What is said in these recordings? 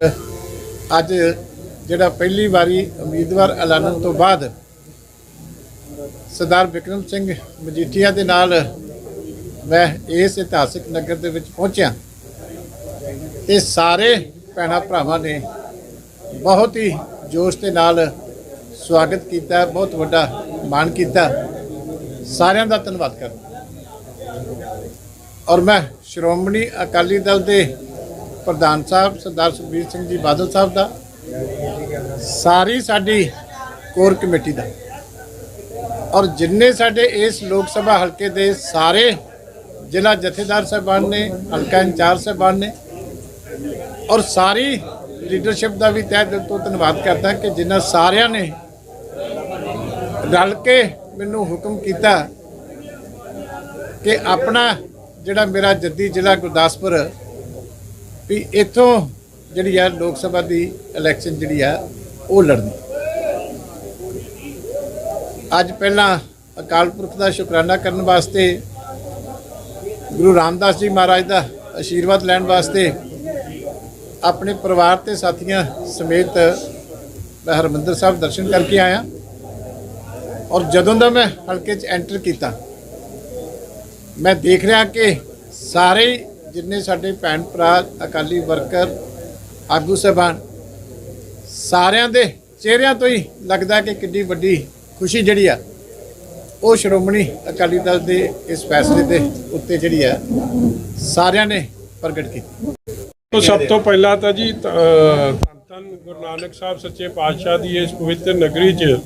ਅੱਜ ਜਿਹੜਾ ਪਹਿਲੀ ਵਾਰੀ ਉਮੀਦਵਾਰ ਐਲਾਨਣ ਤੋਂ ਬਾਅਦ ਸਰਦਾਰ ਵਿਕਰਮ ਸਿੰਘ ਮਜੀਠੀਆ ਦੇ ਨਾਲ ਮੈਂ ਇਸ ਇਤਿਹਾਸਿਕ ਨਗਰ ਦੇ ਵਿੱਚ ਪਹੁੰਚਿਆ। ਤੇ ਸਾਰੇ ਭੈਣਾਂ ਭਰਾਵਾਂ ਨੇ ਬਹੁਤ ਹੀ ਜੋਸ਼ ਦੇ ਨਾਲ ਸਵਾਗਤ ਕੀਤਾ, ਬਹੁਤ ਵੱਡਾ ਮਾਣ ਕੀਤਾ। ਸਾਰਿਆਂ ਦਾ ਧੰਨਵਾਦ ਕਰਦਾ। ਔਰ ਮੈਂ ਸ਼੍ਰੋਮਣੀ ਅਕਾਲੀ ਦਲ ਦੇ ਪ੍ਰਧਾਨ ਸਾਹਿਬ, ਸਰਦਾਰ ਸੁਖਬੀਰ ਸਿੰਘ ਜੀ ਬਾਦਲ ਸਾਹਿਬ ਦਾ, ਸਾਰੀ ਸਾਡੀ ਕੋਰ ਕਮੇਟੀ ਦਾ। ਔਰ ਜਿੰਨੇ ਸਾਡੇ ਇਸ ਲੋਕ ਸਭਾ ਹਲਕੇ ਦੇ ਸਾਰੇ ਜ਼ਿਲ੍ਹਾ ਜਥੇਦਾਰ ਸਾਹਿਬਾਨ ਨੇ, ਹਲਕਾ ਇੰਚਾਰਜ ਸਾਹਿਬਾਨ ਨੇ, ਔਰ ਸਾਰੀ ਲੀਡਰਸ਼ਿਪ ਦਾ ਵੀ ਤਹਿ ਦਿਲ ਤੋਂ ਧੰਨਵਾਦ ਕਰਦਾ ਕਿ ਜਿਨ੍ਹਾਂ ਸਾਰਿਆਂ ਨੇ ਰਲ ਕੇ ਮੈਨੂੰ ਹੁਕਮ ਕੀਤਾ ਕਿ ਆਪਣਾ ਜਿਹੜਾ ਮੇਰਾ ਜੱਦੀ ਜ਼ਿਲ੍ਹਾ ਗੁਰਦਾਸਪੁਰ ਵੀ ਇੱਥੋਂ ਜਿਹੜੀ ਆ ਲੋਕ ਸਭਾ ਦੀ ਇਲੈਕਸ਼ਨ ਜਿਹੜੀ ਆ, ਉਹ ਲੜਨੀ। ਅੱਜ ਪਹਿਲਾਂ ਅਕਾਲ ਪੁਰਖ ਦਾ ਸ਼ੁਕਰਾਨਾ ਕਰਨ ਵਾਸਤੇ ਗੁਰੂ ਰਾਮਦਾਸ ਜੀ ਮਹਾਰਾਜ ਦਾ ਆਸ਼ੀਰਵਾਦ ਲੈਣ ਵਾਸਤੇ ਆਪਣੇ ਪਰਿਵਾਰ ਤੇ ਸਾਥੀਆਂ ਸਮੇਤ ਮੈਂ ਹਰਮੰਦਰ ਸਾਹਿਬ ਦਰਸ਼ਨ ਕਰਕੇ ਆਇਆ ਔਰ ਜਦੋਂ ਦਾ ਮੈਂ ਹਲਕੇ 'ਚ ਐਂਟਰ ਕੀਤਾ, ਮੈਂ ਦੇਖ ਰਿਹਾ ਕਿ ਸਾਰੇ ਜਿੰਨੇ ਸਾਡੇ ਭੈਣ ਭਰਾ, ਅਕਾਲੀ ਵਰਕਰ, ਆਗੂ ਸਾਹਿਬਾਨ, ਸਾਰਿਆਂ ਦੇ ਚਿਹਰਿਆਂ ਤੋਂ ਹੀ ਲੱਗਦਾ ਕਿ ਕਿੰਨੀ ਵੱਡੀ ਖੁਸ਼ੀ ਜਿਹੜੀ ਆ, ਉਹ ਸ਼੍ਰੋਮਣੀ ਅਕਾਲੀ ਦਲ ਦੇ ਇਸ ਫੈਸਲੇ ਦੇ ਉੱਤੇ ਜਿਹੜੀ ਆ, ਸਾਰਿਆਂ ਨੇ ਪ੍ਰਗਟ ਕੀਤੀ। ਤੋਂ ਸਭ ਤੋਂ ਪਹਿਲਾਂ ਤਾਂ ਜੀ ਧੰਨ ਧੰਨ ਗੁਰੂ ਨਾਨਕ ਸਾਹਿਬ ਸੱਚੇ ਪਾਤਸ਼ਾਹ ਦੀ ਇਸ ਪਵਿੱਤਰ ਨਗਰੀ 'ਚ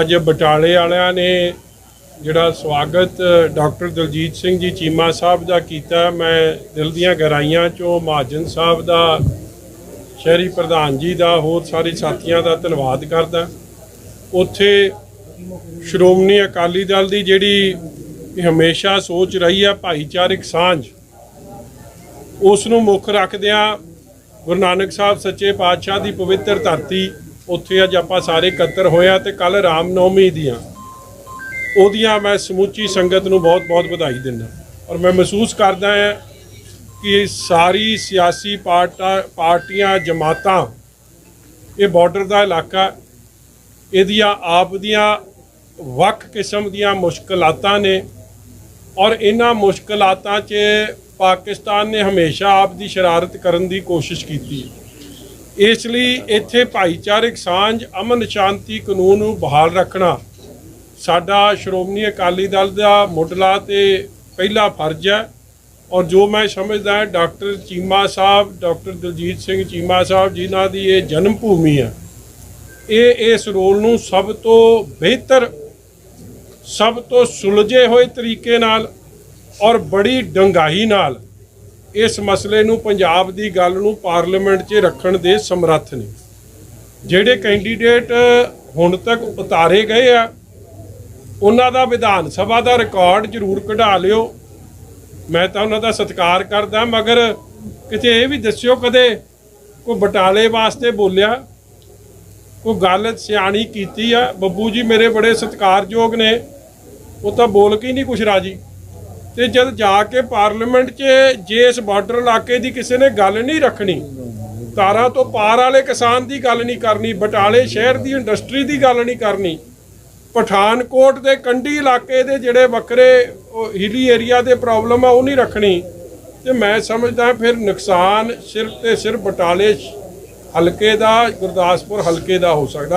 ਅੱਜ ਬਟਾਲੇ ਵਾਲਿਆਂ ਨੇ ਜਿਹੜਾ ਸਵਾਗਤ ਡਾਕਟਰ ਦਲਜੀਤ ਸਿੰਘ ਜੀ ਚੀਮਾ ਸਾਹਿਬ ਦਾ ਕੀਤਾ, ਮੈਂ ਦਿਲ ਦੀਆਂ ਗਹਿਰਾਈਆਂ 'ਚੋਂ ਮਹਾਜਨ ਸਾਹਿਬ ਦਾ, ਸ਼ਹਿਰੀ ਪ੍ਰਧਾਨ ਜੀ ਦਾ, ਹੋਰ ਸਾਰੇ ਸਾਥੀਆਂ ਦਾ ਧੰਨਵਾਦ ਕਰਦਾ। ਉੱਥੇ ਸ਼੍ਰੋਮਣੀ ਅਕਾਲੀ ਦਲ ਦੀ ਜਿਹੜੀ ਹਮੇਸ਼ਾ ਸੋਚ ਰਹੀ ਹੈ ਭਾਈਚਾਰਕ ਸਾਂਝ ਉਸ ਨੂੰ ਮੁੱਖ ਰੱਖਦਿਆਂ ਗੁਰੂ ਨਾਨਕ ਸਾਹਿਬ ਸੱਚੇ ਪਾਤਸ਼ਾਹ ਦੀ ਪਵਿੱਤਰ ਧਰਤੀ, ਉੱਥੇ ਅੱਜ ਆਪਾਂ ਸਾਰੇ ਇਕੱਤਰ ਹੋਇਆ ਤੇ ਕੱਲ ਰਾਮਨੌਮੀ ਦੀਆਂ। ਉਹਦੀਆਂ ਮੈਂ ਸਮੁੱਚੀ ਸੰਗਤ ਨੂੰ ਬਹੁਤ-ਬਹੁਤ ਵਧਾਈ ਦਿੰਦਾ। ਔਰ ਮੈਂ ਮਹਿਸੂਸ ਕਰਦਾ ਹਾਂ ਕਿ ਸਾਰੀ ਸਿਆਸੀ ਪਾਰਟਾ, ਪਾਰਟੀਆਂ, ਜਮਾਤਾਂ, ਇਹ ਬਾਰਡਰ ਦਾ ਇਲਾਕਾ, ਇਹਦੀਆਂ ਆਪ ਦੀਆਂ ਵੱਖ ਕਿਸਮ ਦੀਆਂ ਮੁਸ਼ਕਲਾਤਾਂ ਨੇ। ਔਰ ਇਹਨਾਂ ਮੁਸ਼ਕਲਾਤਾਂ 'ਚ ਪਾਕਿਸਤਾਨ ਨੇ ਹਮੇਸ਼ਾ ਆਪ ਦੀ ਸ਼ਰਾਰਤ ਕਰਨ ਦੀ ਕੋਸ਼ਿਸ਼ ਕੀਤੀ ਇਸ ਲਈ ਇੱਥੇ ਭਾਈਚਾਰਕ ਸਾਂਝ, ਅਮਨ ਸ਼ਾਂਤੀ ਕਾਨੂੰਨ ਨੂੰ ਬਹਾਲ ਰੱਖਣਾ ਸਾਡਾ ਸ਼੍ਰੋਮਣੀ ਅਕਾਲੀ ਦਲ ਦਾ ਮੁੱਢਲਾ ਤੇ ਪਹਿਲਾ ਫਰਜ਼ ਹੈ ਔਰ ਜੋ ਮੈਂ ਸਮਝਦਾ ਡਾਕਟਰ ਚੀਮਾ ਸਾਹਿਬ, ਡਾਕਟਰ ਦਲਜੀਤ ਸਿੰਘ ਚੀਮਾ ਸਾਹਿਬ ਜਿਨ੍ਹਾਂ ਦੀ ਇਹ ਜਨਮ ਭੂਮੀ ਹੈ, ਇਹ ਇਸ ਰੋਲ ਨੂੰ ਸਭ ਤੋਂ ਬਿਹਤਰ, ਸਭ ਤੋਂ ਸੁਲਝੇ ਹੋਏ ਤਰੀਕੇ ਨਾਲ ਔਰ ਬੜੀ ਡੰਗਾਈ ਨਾਲ ਇਸ ਮਸਲੇ ਨੂੰ ਪੰਜਾਬ ਦੀ ਗੱਲ ਨੂੰ ਪਾਰਲੀਮੈਂਟ 'ਚ ਰੱਖਣ ਦੇ ਸਮਰੱਥ ਨੇ। ਜਿਹੜੇ ਕੈਂਡੀਡੇਟ ਹੁਣ ਤੱਕ ਉਤਾਰੇ ਗਏ ਆ ਉਹਨਾਂ ਦਾ ਵਿਧਾਨ ਸਭਾ ਦਾ ਰਿਕਾਰਡ ਜ਼ਰੂਰ ਕਢਾ ਲਿਓ। ਮੈਂ ਤਾਂ ਉਹਨਾਂ ਦਾ ਸਤਿਕਾਰ ਕਰਦਾ, ਮਗਰ ਕਿਤੇ ਇਹ ਵੀ ਦੱਸਿਓ ਕਦੇ ਕੋਈ ਬਟਾਲੇ ਵਾਸਤੇ ਬੋਲਿਆ, ਕੋਈ ਗੱਲ ਸਿਆਣੀ ਕੀਤੀ ਆ। ਬੱਬੂ ਜੀ ਮੇਰੇ ਬੜੇ ਸਤਿਕਾਰਯੋਗ ਨੇ, ਉਹ ਤਾਂ ਬੋਲ ਕੇ ਹੀ ਨਹੀਂ ਕੁਛ ਰਾਜੀ। ਤੇ ਜਦ ਜਾ ਕੇ ਪਾਰਲੀਮੈਂਟ 'ਚ ਜੇ ਇਸ ਬਾਰਡਰ ਇਲਾਕੇ ਦੀ ਕਿਸੇ ਨੇ ਗੱਲ ਨਹੀਂ ਰੱਖਣੀ, ਤਾਰਾਂ ਤੋਂ ਪਾਰ ਵਾਲੇ ਕਿਸਾਨ ਦੀ ਗੱਲ ਨਹੀਂ ਕਰਨੀ, ਬਟਾਲੇ ਸ਼ਹਿਰ ਦੀ, ਇੰਡਸਟਰੀ ਦੀ ਗੱਲ ਨਹੀਂ ਕਰਨੀ ਪਠਾਨਕੋਟ ਦੇ ਕੰਢੀ ਇਲਾਕੇ ਦੇ ਜਿਹੜੇ ਵੱਖਰੇ ਹਿਲੀ ਏਰੀਆ ਦੇ ਪ੍ਰੋਬਲਮ ਆ, ਉਹ ਨਹੀਂ ਰੱਖਣੀ। ਤੇ ਮੈਂ ਸਮਝਦਾ ਫਿਰ ਨੁਕਸਾਨ ਸਿਰਫ ਤੇ ਸਿਰਫ ਬਟਾਲੇ ਹਲਕੇ ਦਾ, ਗੁਰਦਾਸਪੁਰ ਹਲਕੇ ਦਾ ਹੋ ਸਕਦਾ।